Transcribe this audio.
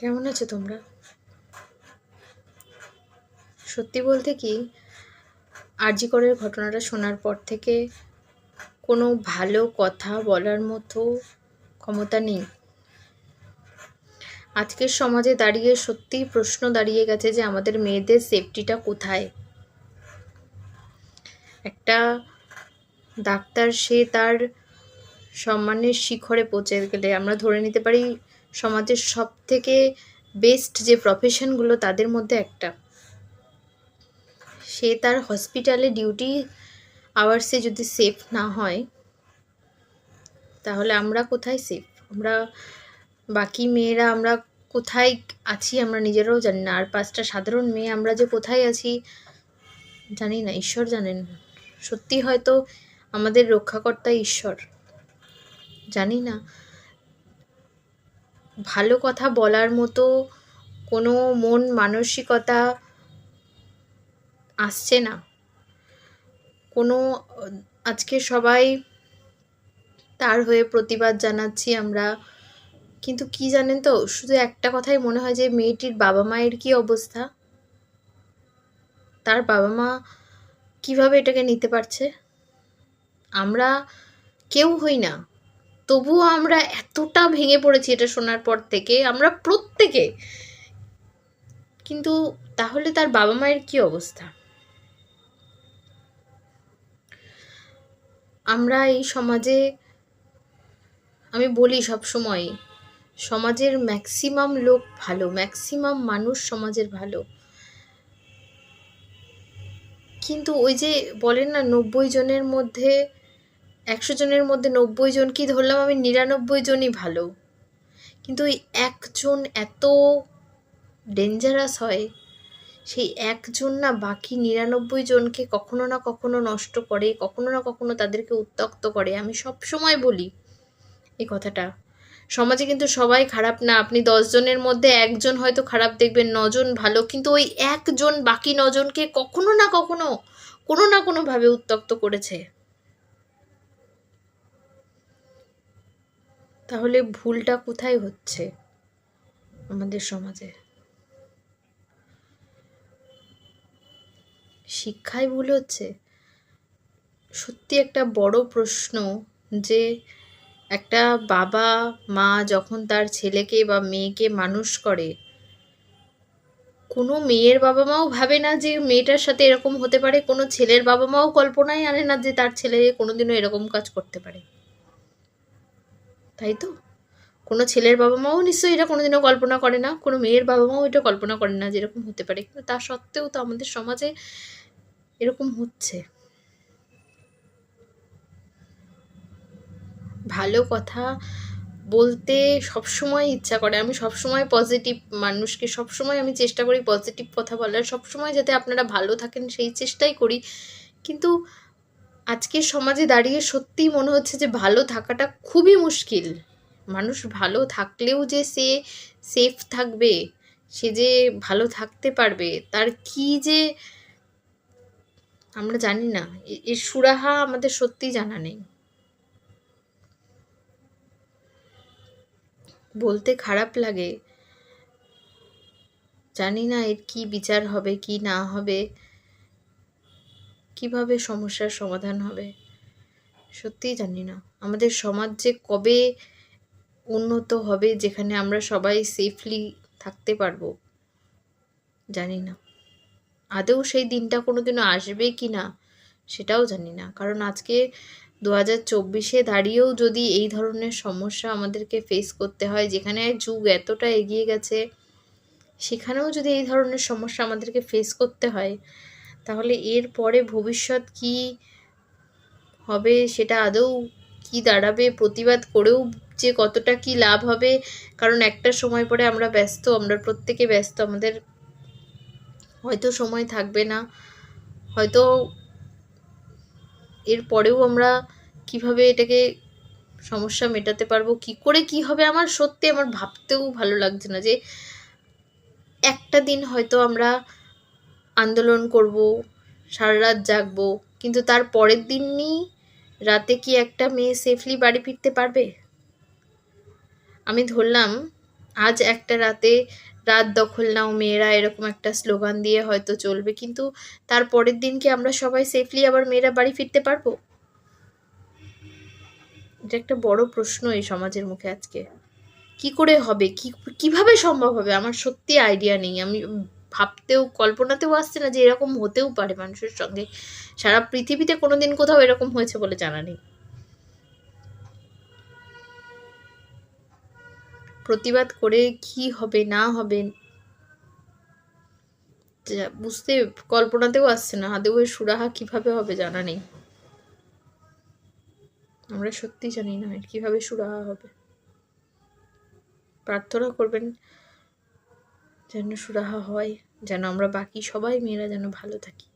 কেমন আছো তোমরা? সত্যি বলতে কি আরজিকরের ঘটনাটা শোনার পর থেকে কোনো ভালো কথা বলার মতো ক্ষমতা নেই। আজকের সমাজে দাঁড়িয়ে সত্যিই প্রশ্ন দাঁড়িয়ে গেছে যে আমাদের মেয়েদের সেফটিটা কোথায়? একটা ডাক্তার সে তার সম্মানের শিখরে পৌঁছে গেলে, আমরা ধরে নিতে পারি সমাজের সব থেকে বেস্ট যে প্রফেশনগুলো তাদের মধ্যে একটা। সে তার হসপিটালে ডিউটি আওয়ার্সে যদি সেফ না হয়, তাহলে আমরা কোথায় সেফ আমরা, বাকি মেয়েরা আমরা কোথায় আছি আমরা নিজেরাও জানি না। আর পাঁচটা সাধারণ মেয়ে আমরা যে কোথায় আছি, জানি না, ঈশ্বর জানেন সত্যি হয়তো আমাদের রক্ষাকর্তা ঈশ্বর। জানি না। ভালো কথা বলার মতো কোনো মন মানসিকতা আসছে না। কোনো, আজকে সবাই তার হয়ে প্রতিবাদ জানাচ্ছি আমরা। কিন্তু কি জানেন তো, শুধু একটা কথাই মনে হয় যে মেয়েটির বাবা মায়ের কি অবস্থা? তার বাবা মা কীভাবে এটাকে নিতে পারছে? আমরা কেউ হই না। তবুও আমরা এতটা ভেঙে পড়েছি এটা শোনার পর থেকে, আমরা প্রত্যেকে। কিন্তু তাহলে তার বাবা মায়ের কি অবস্থা? আমরা এই সমাজে, আমি বলি সব সময় সমাজের ম্যাক্সিমাম লোক ভালো, ম্যাক্সিমাম মানুষ সমাজের ভালো। কিন্তু ওই যে বলেন না, নব্বই জনের মধ্যে একশো জনের মধ্যে নব্বই জন কি ধরলাম? আমি নিরানব্বই জনই ভালো। কিন্তু ওই একজন এত ডেঞ্জারাস হয়, সেই একজন না বাকি নিরানব্বই জনকে কখনো না কখনো নষ্ট করে, কখনো না কখনো তাদেরকে উত্তক্ত করে। আমি সব সময় বলি এই কথাটা। সমাজে কিন্তু সবাই খারাপ না। আপনি দশজনের মধ্যে একজন হয়তো খারাপ দেখবেন, নজন ভালো, কিন্তু ওই একজন বাকি নজনকে কখনো না কখনো কোনো না কোনোভাবে উত্তক্ত করেছে। তাহলে ভুলটা কোথায় হচ্ছে আমাদের সমাজে? শিক্ষায় ভুল হচ্ছে? সত্যি একটা বড় প্রশ্ন যে একটা বাবা, মা যখন তার ছেলেকে বা মেয়েকে মানুষ করে, কোনো মেয়ের বাবা মাও ভাবে না যে মেয়েটার সাথে এরকম হতে পারে, কোনো ছেলের বাবা মাও কল্পনাই আনে না যে তার ছেলে কোনোদিনও এরকম কাজ করতে পারে। তাই তো? কোনো ছেলের বাবা মাও নিশ্চয়ই এটা কোনোদিনও কল্পনা করে না, কোনো মেয়ের বাবা মাও এটা কল্পনা করে না যে এরকম হতে পারে। কিন্তু তা সত্ত্বেও তো আমাদের সমাজে এরকম হচ্ছে। ভালো কথা বলতে সবসময় ইচ্ছা করে। আমি সবসময় পজিটিভ মানুষকে, সবসময় আমি চেষ্টা করি পজিটিভ কথা বলার, সবসময় যাতে আপনারা ভালো থাকেন সেই চেষ্টাই করি। কিন্তু আজকের সমাজে দাঁড়িয়ে সত্যিই মনে হচ্ছে যে ভালো থাকাটা খুবই মুশকিল। মানুষ ভালো থাকলেও যে সে সেফ থাকবে, সে যে ভালো থাকতে পারবে, তার কি যে আমরা জানি না। এর সুরাহা আমাদের সত্যিই জানা নেই। বলতে খারাপ লাগে। জানি না এর কি বিচার হবে, কি না হবে। কীভাবে সমস্যার সমাধান হবে? সত্যিই জানি না। আমাদের সমাজ যে কবে উন্নত হবে, যেখানে আমরা সবাই সেফলি থাকতে পারব, জানি না। আদৌ সেই দিনটা কোনো দিনও আসবে কি না, সেটাও জানি না। কারণ আজকে দু হাজার চব্বিশে দাঁড়িয়েও যদি এই ধরনের সমস্যা আমাদেরকে ফেস করতে হয়, যেখানে যুগ এতটা এগিয়ে গেছে, সেখানেও যদি এই ধরনের সমস্যা আমাদেরকে ফেস করতে হয় তাহলে এর পরে ভবিষ্যৎ কি হবে সেটা আদৌ কি দাঁড়াবে, প্রতিবাদ করেও যে কতটা কি লাভ হবে, কারণ একটা সময় পরে আমরা ব্যস্ত, আমরা প্রত্যেকে ব্যস্ত, আমাদের হয়তো সময় থাকবে না। হয়তো এর পরেও আমরা কীভাবে এটাকে সমস্যা মেটাতে পারব, কি করে কি হবে আমার সত্যি আমার ভাবতেও ভালো লাগছে না যে একটা দিন হয়তো আমরা আন্দোলন করব, সারা রাত জাগবো, কিন্তু তার পরের দিনই রাতে কি একটা মেয়ে সেফলি বাড়ি ফিরতে পারবে? আমি ধরলাম, আজ একটা রাতে রাত দখল নাও মেয়েরা, এরকম একটা স্লোগান দিয়ে হয়তো চলবে, কিন্তু তার পরের দিন কি আমরা সবাই সেফলি আবার মেয়েরা বাড়ি ফিরতে পারব? এটা একটা বড় প্রশ্ন এই সমাজের মুখে আজকে। কি করে হবে? কি, কীভাবে সম্ভব হবে? আমার সত্যি আইডিয়া নেই। আমি ভাবতেও, কল্পনাতেও আসছে না যে এরকম হতেও পারে মানুষের সঙ্গে। সারা পৃথিবীতে কোনোদিন কোথাও এরকম হয়েছে বলে জানা নেই। প্রতিবাদ করে কি হবে, না হবে বুঝতে কল্পনাতেও আসছে না। আদৌ এর সুরাহা কীভাবে হবে জানা নেই। আমরা সত্যি জানি না কীভাবে সুরাহা হবে। প্রার্থনা করবেন যেন সুরাহা হয় যেন আমরা বাকি সবাই মেয়েরা যেন ভালো থাকি।